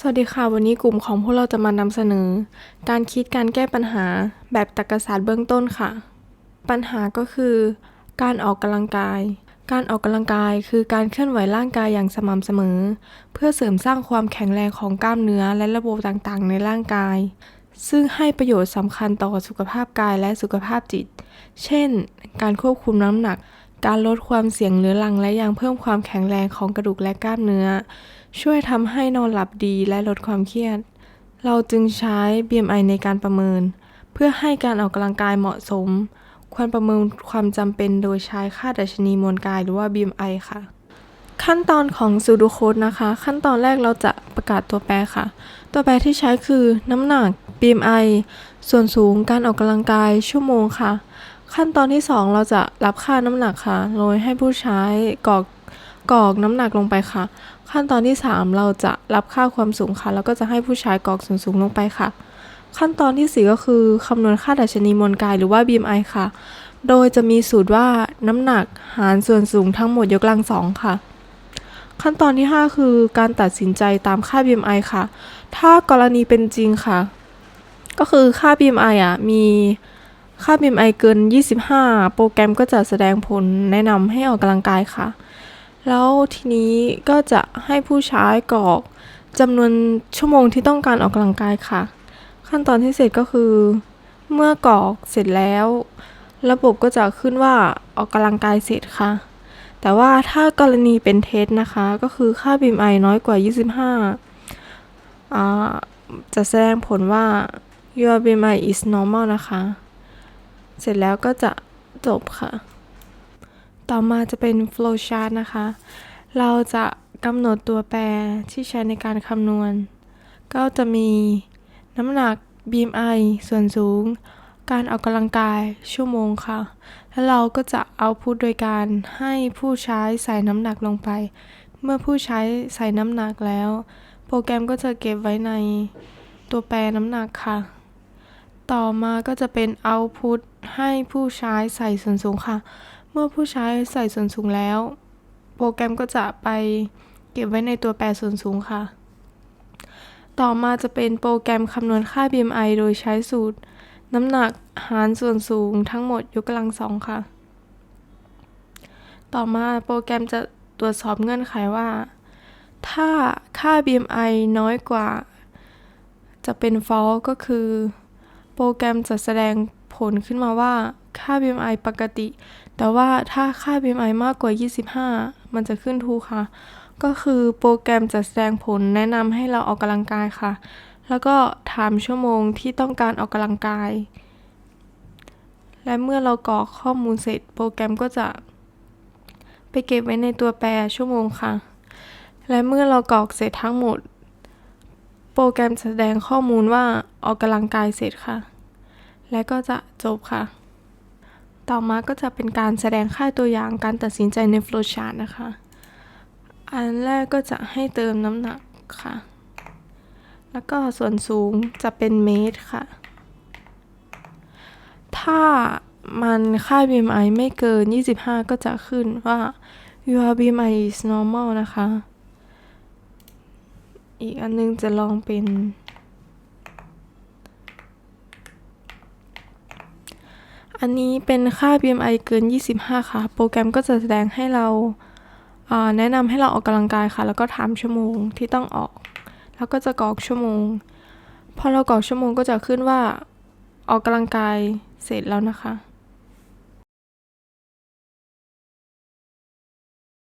สวัสดีค่ะ วันนี้กลุ่มของพวกเราจะมานำเสนอ การคิดการแก้ปัญหาแบบตรรกศาสตร์เบื้องต้นค่ะ ปัญหาก็คือ การออกกำลังกาย การออกกำลังกายคือการเคลื่อนไหวร่างกายอย่างสม่ำเสมอ เพื่อเสริมสร้างความแข็งแรงของกล้ามเนื้อและระบบต่างๆ ในร่างกาย ซึ่งให้ประโยชน์สำคัญต่อสุขภาพกายและสุขภาพจิต เช่น การควบคุมน้ำหนัก การลดความเสี่ยงเรื้อรังและยังเพิ่มความแข็งแรงของกระดูกและกล้ามเนื้อ ช่วยทำให้นอนหลับดีและลดความเครียด เราจึงใช้ BMI ในการประเมิน เพื่อให้การออกกำลังกายเหมาะสม ควรประเมินความจำเป็นโดยใช้ค่าดัชนีมวลกายหรือว่า BMI ค่ะ ขั้นตอนของซูดูโคดนะคะ ขั้นตอนแรกเราจะประกาศตัวแปรค่ะ ตัวแปรที่ใช้คือน้ำหนัก BMI ส่วนสูงการออกกำลังกายชั่วโมงค่ะ ขั้นตอนที่ 2 เราจะรับค่าน้ำหนักค่ะ โดยให้ผู้ใช้กรอกกรอกน้ำหนักลงไปค่ะ ขั้นตอนที่ 3 เราจะรับค่าความสูงค่ะ แล้วก็จะให้ผู้ใช้กรอกส่วนสูงลงไปค่ะ ขั้นตอนที่ 4 ก็คือคำนวณค่าดัชนีมวลกายหรือว่า BMI ค่ะ โดยจะมีสูตรว่าน้ำหนักหารส่วนสูงทั้งหมดยกกำลังสองค่ะ ขั้นตอนที่ 5 คือการตัดสินใจตามค่า BMI ค่ะ ถ้ากรณีเป็นจริงค่ะ ก็คือค่า BMI อะมี ค่า BMI เกิน 25 โปรแกรมก็จะแสดงผลแนะนำให้ออกกำลังกายค่ะ แล้วทีนี้ก็จะให้ผู้ใช้กรอกจำนวนชั่วโมงที่ต้องการออกกำลังกายค่ะ ขั้นตอนที่เสร็จก็คือ เมื่อกรอกเสร็จแล้ว ระบบก็จะขึ้นว่าออกกำลังกายเสร็จค่ะ แต่ว่าถ้ากรณีเป็นเทสนะคะ ก็คือค่า BMI น้อยกว่า 25อ่าจะแสดงผลว่า your BMI is normal นะคะ เสร็จแล้วก็จะจบค่ะ ต่อมาจะเป็น flow chart นะคะ เราจะกำหนดตัวแปรที่ใช้ในการคำนวณ ก็จะมีน้ำหนัก BMI ส่วนสูง การออกกำลังกายชั่วโมงค่ะ แล้วเราก็จะเอาพูดโดยการให้ผู้ใช้ใส่น้ำหนักลงไป เมื่อผู้ใช้ใส่น้ำหนักแล้ว โปรแกรมก็จะเก็บไว้ในตัวแปรน้ำหนักค่ะ ต่อมาก็จะเป็น output ให้ผู้ใช้ใส่ส่วนสูงค่ะ เมื่อผู้ใช้ใส่ส่วนสูงแล้ว โปรแกรมก็จะไปเก็บไว้ในตัวแปรส่วนสูงค่ะ ต่อมาจะเป็นโปรแกรมคำนวณค่า BMI โดยใช้สูตร น้ำหนักหารส่วนสูงทั้งหมดยกกำลังสองค่ะ ต่อมาโปรแกรมจะตรวจสอบเงื่อนไขว่า ถ้าค่า BMI น้อยกว่า จะเป็น false ก็คือ โปรแกรมจะแสดงผลขึ้นมาว่าค่า BMI ปกติ แต่ว่าถ้าค่า BMI มากกว่า 25 มันจะขึ้นทูค่ะ ก็คือโปรแกรมจะแสดงผลแนะนำให้เราออกกำลังกายค่ะ แล้วก็ถามชั่วโมงที่ต้องการออกกำลังกาย และเมื่อเรากรอกข้อมูลเสร็จ โปรแกรมก็จะ ไปเก็บไว้ในตัวแปรชั่วโมงค่ะ และเมื่อเรากรอกเสร็จทั้งหมด โปรแกรมแสดงข้อมูลว่าออกกำลังกายเสร็จค่ะ และก็จะจบค่ะ ต่อมาก็จะเป็นการแสดงค่าตัวอย่างการตัดสินใจใน flowchart นะคะ อันแรกก็จะให้เติมน้ำหนักค่ะ แล้วก็ส่วนสูงจะเป็นเมตรค่ะ ถ้ามันค่า BMI ไม่เกิน 25 ก็จะขึ้นว่า your BMI is normal นะคะ อีกอันนึงจะลองเป็น อันนี้เป็นค่า BMI เกิน 25 ค่ะ โปรแกรมก็จะแสดงให้เราอ่าแนะนำให้เราออกกำลังกายค่ะ แล้วก็ถามชั่วโมงที่ต้องออก แล้วก็จะกรอกชั่วโมง พอเรากรอกชั่วโมงก็จะขึ้นว่าออกกำลังกายเสร็จแล้วนะคะ